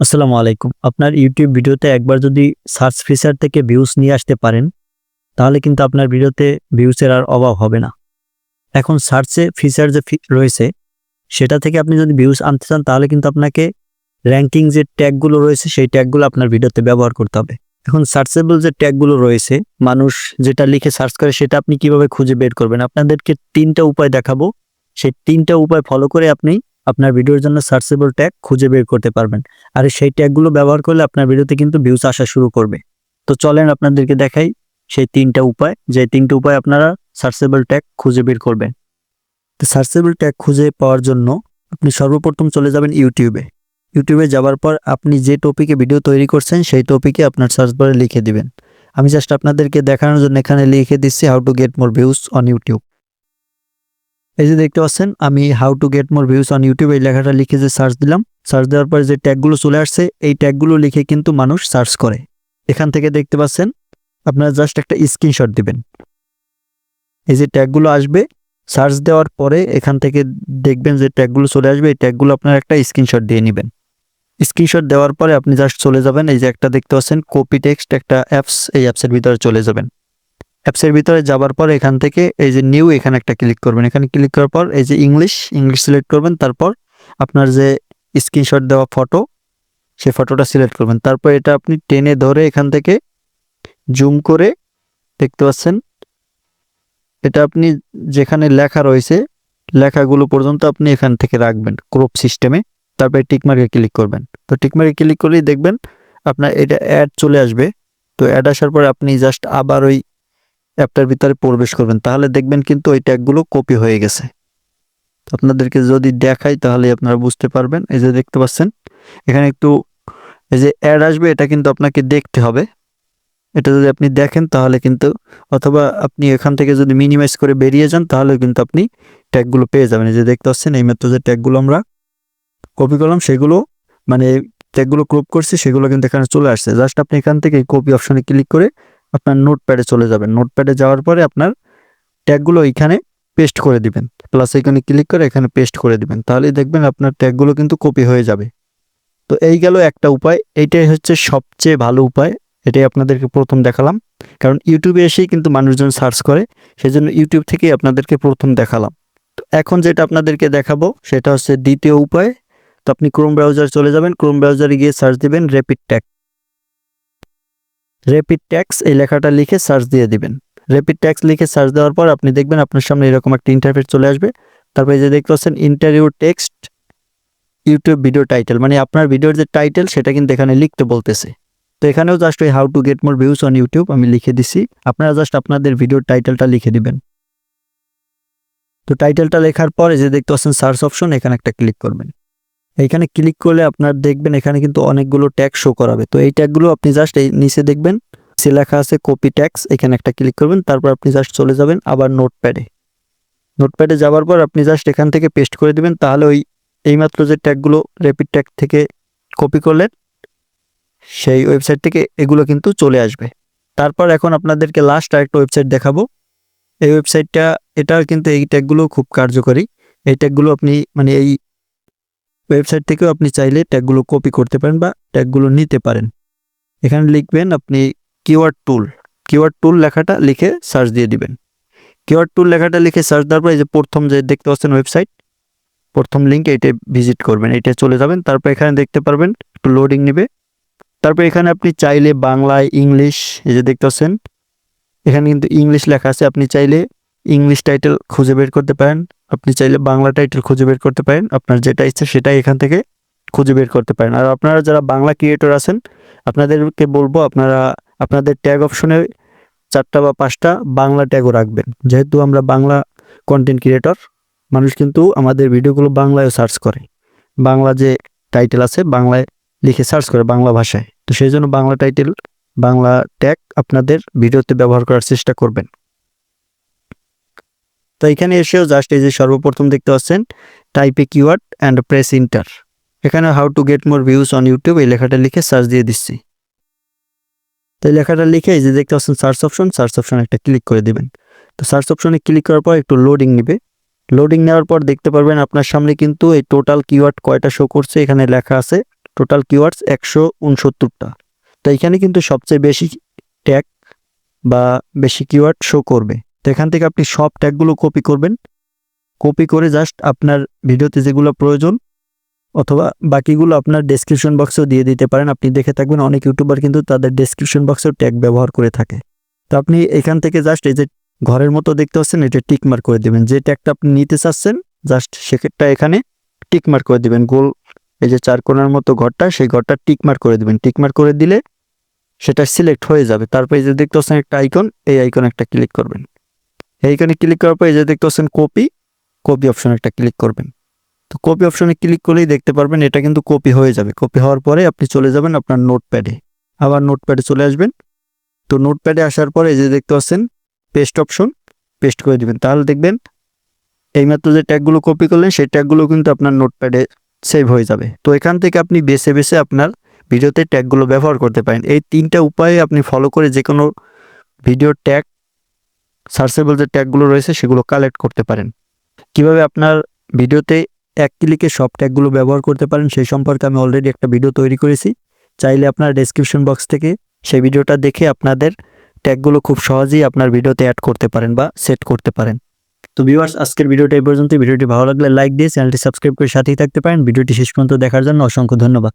আসসালামু আলাইকুম। আপনার ইউটিউব ভিডিওতে একবার যদি সার্চ ফিচার থেকে ভিউজ নিয়ে আসতে পারেন, তাহলে কিন্তু আপনার ভিডিওতে ভিউসের আর অভাব হবে না। এখন সার্চে ফিচার যে রয়েছে, সেটা থেকে আপনি যদি ভিউজ আনতে চান, তাহলে কিন্তু আপনাকে র্যাঙ্কিং যে ট্যাগগুলো রয়েছে, সেই ট্যাগগুলো আপনার ভিডিওতে ব্যবহার করতে হবে। এখন সার্চেবল যে ট্যাগগুলো রয়েছে, মানুষ যেটা লিখে সার্চ করে, সেটা আপনি কীভাবে খুঁজে বের করবেন? আপনাদেরকে তিনটা উপায় দেখাবো। সেই তিনটা উপায় ফলো করে আপনি আপনার ভিডিওর জন্য সার্চেবল ট্যাগ খুঁজে বের করতে পারবেন। আর সেই ট্যাগগুলো ব্যবহার করলে আপনার ভিডিওতে কিন্তু ভিউজ আসা শুরু করবে। তো চলেন আপনাদেরকে দেখাই সেই তিনটা উপায়। যে তিনটা উপায় আপনারা সার্চেবল ট্যাগ খুঁজে বের করবেন। তো সার্চেবল ট্যাগ খুঁজে পাওয়ার জন্য আপনি সর্বপ্রথম চলে যাবেন ইউটিউবে। ইউটিউবে যাওয়ার পর আপনি যে টপিকে ভিডিও তৈরি করছেন, সেই টপিকে আপনার সার্চ বারে লিখে দিবেন। আমি জাস্ট আপনাদেরকে দেখানোর জন্য এখানে লিখে দিচ্ছি how to get more views on YouTube এই যে দেখতে পাচ্ছেন, আমি how to get more views on YouTube এই লেখাটা লিখে যে সার্চ দিলাম সার্চ দেওয়ার পরে যে ট্যাগগুলো চলে আসছে, এই ট্যাগগুলো লিখে কিন্তু মানুষ সার্চ করে। এখান থেকে দেখতে পাচ্ছেন, আপনারা জাস্ট একটা স্ক্রিনশট দিবেন। এই যে ট্যাগগুলো আসবে সার্চ দেওয়ার পরে এখান থেকে দেখবেন যে ট্যাগগুলো চলে আসবে, এই ট্যাগগুলো আপনারা একটা স্ক্রিনশট দিয়ে নেবেন। স্ক্রিনশট দেওয়ার পরে আপনি জাস্ট চলে যাবেন, এই যে একটা দেখতে পাচ্ছেন কপি টেক্সট একটা অ্যাপস এই অ্যাপসের ভিতরে চলে যাবেন। অ্যাপসের ভিতরে যাবার পর এখান থেকে এই যে নিউ এখানে একটা ক্লিক করবেন। এখানে ক্লিক করার পর এই যে ইংলিশ ইংলিশ সিলেক্ট করবেন। তারপর আপনার যে স্ক্রিনশট দেওয়া ফটো সেই ফটোটা সিলেক্ট করবেন। তারপর এটা আপনি টেনে ধরে এখান থেকে জুম করে দেখতে পাচ্ছেন। এটা আপনি যেখানে লেখা রয়েছে, লেখাগুলো পর্যন্ত আপনি এখান থেকে রাখবেন ক্রপ সিস্টেমে তারপরে টিকমার্কে ক্লিক করবেন। তো টিকমার্কে ক্লিক করলেই দেখবেন আপনার এটা অ্যাড চলে আসবে। তো অ্যাড আসার পরে আপনি জাস্ট আবার ওই অ্যাপটার ভিতরে প্রবেশ করবেন। তাহলে দেখবেন কিন্তু ওই ট্যাগগুলো কপি হয়ে গেছে। আপনাদেরকে যদি দেখাই তাহলে আপনারা বুঝতে পারবেন। এই যে দেখতে পাচ্ছেন, এখানে একটু এই যে অ্যাড আসবে, এটা কিন্তু আপনাকে দেখতে হবে। এটা যদি আপনি দেখেন তাহলে কিন্তু, অথবা আপনি এখান থেকে যদি মিনিমাইজ করে বেরিয়ে যান তাহলে কিন্তু আপনি ট্যাগগুলো পেয়ে যাবেন। এই যে দেখতে পাচ্ছেন, এই মাত্র যে ট্যাগগুলো আমরা কপি করলাম, সেগুলো মানে ট্যাগগুলো ক্রপ করছি, সেগুলো কিন্তু এখানে চলে আসছে। জাস্ট আপনি এখান থেকে কপি অপশনে ক্লিক করে আপনার নোটপ্যাডে চলে যাবেন। নোটপ্যাডে যাওয়ার পরে আপনার ট্যাগগুলো এখানে পেস্ট করে দিবেন। প্লাস এখানে ক্লিক করে এখানে পেস্ট করে দিবেন। তাহলেই দেখবেন আপনার ট্যাগগুলো কিন্তু কপি হয়ে যাবে। তো এই গেল একটা উপায়। এইটাই হচ্ছে সবচেয়ে ভালো উপায়। এটাই আপনাদেরকে প্রথম দেখালাম। কারণ ইউটিউবে এসেই কিন্তু মানুষজন সার্চ করে। সেজন্য ইউটিউব থেকেই আপনাদেরকে প্রথম দেখালাম। তো এখন যেটা আপনাদেরকে দেখাবো, সেটা হচ্ছে দ্বিতীয় উপায়। তো আপনি ক্রোম ব্রাউজার চলে যাবেন। ক্রোম ব্রাউজারে গিয়ে সার্চ দিবেন র্যাপিড ট্যাগ র্যাপিড ট্যাক্স এই লেখাটা লিখে সার্চ দিয়ে দিবেন। র্যাপিড ট্যাক্স লিখে সার্চ দেওয়ার পর আপনি দেখবেন আপনার সামনে এরকম একটা ইন্টারফেস চলে আসবে। তারপরে যে দেখতে পাচ্ছেন interview text YouTube video title মানে আপনার ভিডিওর যে টাইটেল সেটা কিন্তু এখানে লিখতে বলতেছে। তো এখানেও জাস্ট ওই how to get more views on YouTube আমি লিখে দিছি। আপনারা জাস্ট আপনাদের ভিডিওর টাইটেলটা লিখে দিবেন। তো টাইটেলটা লেখার পরে যে দেখতে পাচ্ছেন সার্চ অপশন এখানে একটা ক্লিক করবেন। এইখানে ক্লিক করলে আপনার দেখবেন এখানে কিন্তু অনেকগুলো ট্যাগ শো করাবে। তো এই ট্যাগগুলো আপনি জাস্ট এই নিচে দেখবেন সে লেখা আছে কপি ট্যাক্স এখানে একটা ক্লিক করবেন, তারপর আপনি জাস্ট চলে যাবেন আবার নোটপ্যাডে নোটপ্যাডে যাওয়ার পর আপনি জাস্ট এখান থেকে পেস্ট করে দিবেন, তাহলে ওই এইমাত্র যে ট্যাগগুলো র্যাপিড ট্যাগ থেকে কপি করলেন, সেই ওয়েবসাইট থেকে এগুলো কিন্তু চলে আসবে। তারপর এখন আপনাদেরকে লাস্ট আরেকটা ওয়েবসাইট দেখাবো। এই ওয়েবসাইটটা এটা কিন্তু এই ট্যাগগুলো খুব কার্যকরী। এই ট্যাগগুলো আপনি মানে এই ওয়েবসাইট থেকেও আপনি চাইলে ট্যাগগুলো কপি করতে পারেন বা ট্যাগগুলো নিতে পারেন। এখানে লিখবেন আপনি কিওয়ার্ড টুল কিওয়ার্ড টুল লেখাটা লিখে সার্চ দিয়ে দিবেন। কিওয়ার্ড টুল লেখাটা লিখে সার্চ দেওয়ার পর এই যে প্রথম যে দেখতে পাচ্ছেন ওয়েবসাইট প্রথম লিঙ্ক এইটা ভিজিট করবেন। এইটা চলে যাবেন, তারপর এখানে দেখতে পারবেন, একটু লোডিং নেবে। তারপর এখানে আপনি চাইলে বাংলায় ইংলিশ এই যে দেখতে পাচ্ছেন, এখানে কিন্তু ইংলিশ লেখা আছে। আপনি চাইলে ইংলিশ টাইটেল খুঁজে বের করতে পারেন। আপনি চাইলে বাংলা টাইটেল খুঁজে বের করতে পারেন। আপনার যেটা ইচ্ছে সেটাই এখান থেকে খুঁজে বের করতে পারেন। আর আপনারা যারা বাংলা ক্রিয়েটর আছেন, আপনাদেরকে বলব আপনারা, আপনাদের ট্যাগ অপশনে চারটা বা পাঁচটা বাংলা ট্যাগও রাখবেন। যেহেতু আমরা বাংলা কন্টেন্ট ক্রিয়েটর মানুষ কিন্তু আমাদের ভিডিওগুলো বাংলায়ও সার্চ করে। বাংলা যে টাইটেল আছে, বাংলায় লিখে সার্চ করে বাংলা ভাষায়। তো সেই জন্য বাংলা টাইটেল বাংলা ট্যাগ আপনাদের ভিডিওতে ব্যবহার করার চেষ্টা করবেন। তো এখানে এসেও জাস্ট এই যে সর্বপ্রথম দেখতে পাচ্ছেন টাইপে কিওয়ার্ড অ্যান্ড প্রেস ইন্টার এখানে how to get more views on YouTube এই লেখাটা লিখে সার্চ দিয়ে দিচ্ছি। তো এই লেখাটা লিখে এই যে দেখতে পাচ্ছেন সার্চ অপশন সার্চ অপশন একটা ক্লিক করে দিবেন। তো সার্চ অপশনে ক্লিক করার পর একটু লোডিং নেবে। লোডিং নেওয়ার পর দেখতে পারবেন আপনার সামনে কিন্তু এই টোটাল কিওয়ার্ড কয়টা শো করছে এখানে লেখা আছে টোটাল কিওয়ার্ডস একশো উনসত্তরটা। তো এখানে কিন্তু সবচেয়ে বেশি ট্যাগ বা বেশি কিওয়ার্ড শো করবে। তো এখান থেকে আপনি সব ট্যাগগুলো কপি করবেন। কপি করে জাস্ট আপনার ভিডিওতে যেগুলো প্রয়োজন অথবা বাকিগুলো আপনার ডেসক্রিপশন বক্সেও দিয়ে দিতে পারেন। আপনি দেখে থাকবেন অনেক ইউটিউবার কিন্তু তাদের ডেসক্রিপশন বক্সেও ট্যাগ ব্যবহার করে থাকে। তো আপনি এখান থেকে জাস্ট এই যে ঘরের মতো দেখতে পাচ্ছেন, এটা টিক মার্ক করে দেবেন। যে ট্যাগটা আপনি নিতে চাচ্ছেন জাস্ট সেক্ষেত্রে এখানে টিক মার্ক করে দিবেন। গোল এই যে চার কোণার মতো ঘরটা, সেই ঘরটা টিক মার্ক করে দিবেন। টিক মার্ক করে দিলে সেটা সিলেক্ট হয়ে যাবে। তারপরে যে দেখতে পাচ্ছেন একটা আইকন এই আইকন একটা ক্লিক করবেন। এইখানে ক্লিক করার পর এই যে দেখতে পাচ্ছেন কপি কপি অপশন একটা ক্লিক করবেন। তো কপি অপশনে ক্লিক করলেই দেখতে পারবেন এটা কিন্তু কপি হয়ে যাবে। কপি হওয়ার পরে আপনি চলে যাবেন আপনার নোটপ্যাডে আবার নোটপ্যাডে চলে আসবেন। তো নোটপ্যাডে আসার পরে এই যে দেখতে পাচ্ছেন পেস্ট অপশন পেস্ট করে দিবেন। তাহলে দেখবেন এইমাত্র যে ট্যাগগুলো কপি করলেন, সেই ট্যাগগুলো কিন্তু আপনার নোটপ্যাডে সেভ হয়ে যাবে। তো এখান থেকে আপনি বেছে বেছে আপনার ভিডিওতে ট্যাগগুলো ব্যবহার করতে পারেন। এই তিনটা উপায়ে আপনি ফলো করে যে কোনো ভিডিওর ট্যাগ সার্চেবল যে ট্যাগগুলো রয়েছে সেগুলো কালেক্ট করতে পারেন। কীভাবে আপনার ভিডিওতে এক ক্লিকে সব ট্যাগগুলো ব্যবহার করতে পারেন সেই সম্পর্কে আমি অলরেডি একটা ভিডিও তৈরি করেছি। চাইলে আপনার ডেসক্রিপশন বক্স থেকে সেই ভিডিওটা দেখে আপনাদের ট্যাগগুলো খুব সহজেই আপনার ভিডিওতে অ্যাড করতে পারেন বা সেট করতে পারেন। তো ভিউয়ার্স আজকের ভিডিওটা এই পর্যন্ত ভিডিওটি ভালো লাগলে লাইক দিয়ে চ্যানেলটি সাবস্ক্রাইব করে সাথেই থাকতে পারেন। ভিডিওটি শেষ পর্যন্ত দেখার জন্য অসংখ্য ধন্যবাদ।